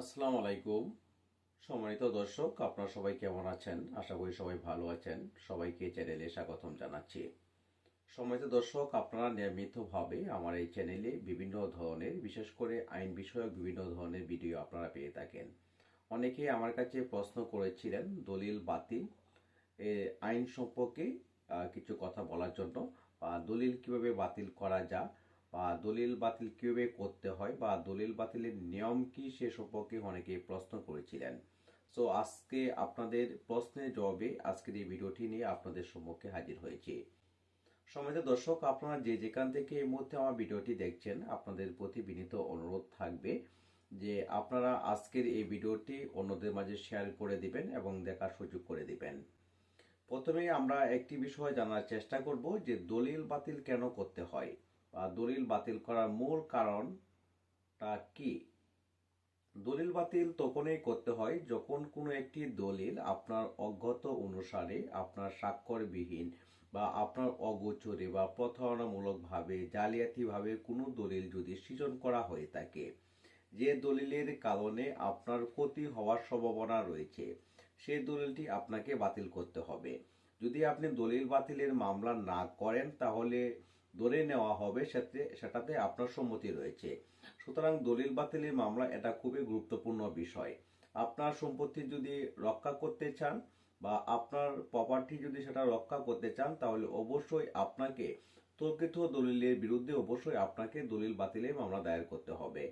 আসসালামু আলাইকুম। সম্মানিত দর্শক, আপনারা সবাই কেমন আছেন? আশা করি সবাই ভালো আছেন। সবাইকে চ্যানেলে স্বাগতম জানাচ্ছি। সম্মানিত দর্শক, আপনারা নিয়মিতভাবে আমার এই চ্যানেলে বিভিন্ন ধরনের, বিশেষ করে আইন বিষয়ক বিভিন্ন ধরনের ভিডিও আপনারা পেয়ে থাকেন। অনেকে আমার কাছে প্রশ্ন করেছিলেন, দলিল বাতিল, এ, আইন সম্পর্কে কিছু কথা বলার জন্য, বা দলিল কীভাবে বাতিল করা যায় বা দলিল বাতিল কীভাবে করতে হয় বা দলিল বাতিলের নিয়ম কি সে সম্পর্কে অনেকে প্রশ্ন করেছিলেন। সো আজকে আপনাদের প্রশ্নের জবাবে আজকের এই ভিডিওটি নিয়ে আপনাদের সম্মুখে হাজির হয়েছি। সমাজের দর্শক, আপনারা যে যেখান থেকে এই মুহূর্তে আমার ভিডিওটি দেখছেন, আপনাদের প্রতি বিনীত অনুরোধ থাকবে যে আপনারা আজকের এই ভিডিওটি অন্যদের মাঝে শেয়ার করে দিবেন এবং দেখার সুযোগ করে দিবেন। প্রথমে আমরা একটি বিষয় জানার চেষ্টা করব যে দলিল বাতিল কেন করতে হয়। বা দলিল বাতিল করার মূল কারণটা কি? দলিল বাতিল তখনই করতে হয় যখন কোনো একটি দলিল আপনার অজ্ঞত অনুসারে, আপনার স্বাক্ষরবিহীন বা আপনার অগোচরে বা প্রতারণামূলকভাবে, জালিয়াতিভাবে কোনো দলিল যদি সৃজন করা হয়ে থাকে, যে দলিলের কারণে আপনার ক্ষতি হওয়ার সম্ভাবনা রয়েছে সেই দলিলটি আপনাকে বাতিল করতে হবে। যদি আপনি দলিল বাতিলের মামলা না করেন, তাহলে ধরে নেওয়া হবে সাথে সেটাতে আপনার সম্মতি রয়েছে। সুতরাং দলিল বাতিলের মামলা এটা খুবই গুরুত্বপূর্ণ বিষয়। আপনার সম্পত্তি যদি রক্ষা করতে চান বা আপনার প্রপার্টি যদি সেটা রক্ষা করতে চান, তাহলে অবশ্যই আপনাকে তর্কিত দলিলের বিরুদ্ধে অবশ্যই আপনাকে দলিল বাতিলের মামলা দায়ের করতে হবে।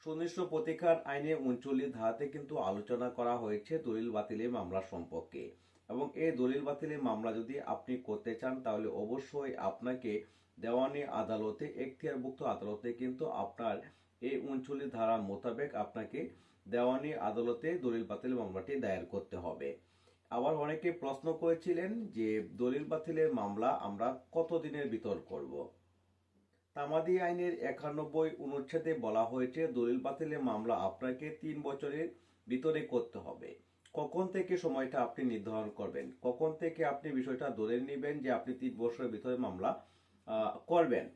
সুনির্দিষ্ট প্রতিকার আইনে উনচল্লিশ ধারাতে কিন্তু আলোচনা করা হয়েছে দলিল বাতিলের মামলা সম্পর্কে। এবং এই দলিল বাতিলের মামলা যদি আপনি করতে চান, তাহলে অবশ্যই আপনাকে দেওয়ানি আদালতে, এখতিয়ারভুক্ত আদালতে কিন্তু আপনার এই উনচল্লিশ ধারা মোতাবেক আপনাকে দেওয়ানি আদালতে দলিল বাতিল মামলাটি দায়ের করতে হবে। আবার অনেকে প্রশ্ন করেছিলেন যে দলিল বাতিলের মামলা আমরা কত দিনের ভিতর করব? তামাদি আইনের একানব্বই অনুচ্ছেদে বলা হয়েছে, দলিল বাতিলের মামলা আপনাকে তিন বছরের ভিতরে করতে হবে। কখন থেকে সময়টা আপনি নির্ধারণ করবেন? কখন থেকে আপনি বিষয়টা ধরে নেবেন যে আপনি তিন বছরের ভিতরে মামলা করবেন?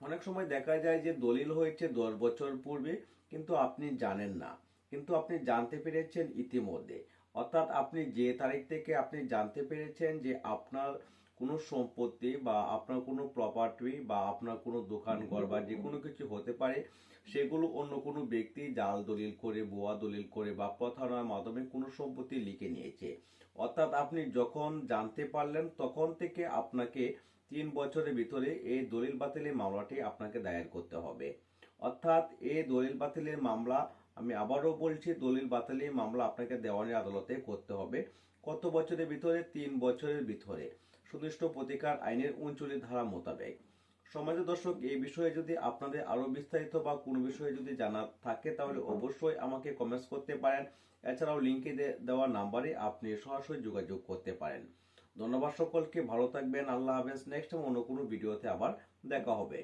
অনেক সময় দেখা যায় যে দলিল হয়েছে দশ বছর পূর্বে, কিন্তু আপনি জানেন না। কিন্তু আপনি জানতে পেরেছেন ইতিমধ্যে। অর্থাৎ আপনি যে তারিখ থেকে আপনি জানতে পেরেছেন যে আপনার কোনো সম্পত্তি বা আপনার কোনো প্রপার্টি বা আপনার কোনো দোকান ঘর বা যে কোনো কিছু হতে পারে, সেগুলো অন্য কোনো ব্যক্তি জাল দলিল করে, ভুয়া দলিল করে বা প্রতারণার মাধ্যমে কোনো সম্পত্তি লিখে নিয়েছে। অর্থাৎ আপনি যখন জানতে পারলেন, তখন থেকে আপনাকে তিন বছরের ভিতরে এই দলিল বাতিলের মামলাটি আপনাকে দায়ের করতে হবে। অর্থাৎ এই দলিল বাতিলের মামলা, আমি আবারও বলছি, দলিল বাতিলের মামলা আপনাকে দেওয়ানি আদালতে করতে হবে। কত বছরের ভিতরে? তিন বছরের ভিতরে। সুনির্দিষ্ট প্রতিকার আইনের উনচল্লিশ ধারা মোতাবেক। সমাজের দর্শক, এই বিষয়ে যদি আপনাদের আরও বিস্তারিত বা কোনো বিষয়ে যদি জানা থাকে, তাহলে অবশ্যই আমাকে কমেন্টস করতে পারেন। এছাড়াও লিঙ্কে দেওয়া নাম্বারে আপনি সরাসরি যোগাযোগ করতে পারেন। ধন্যবাদ সকলকে, ভালো থাকবেন, আল্লাহ হাফেজ। নেক্সট অন্য কোনো ভিডিওতে আবার দেখা হবে।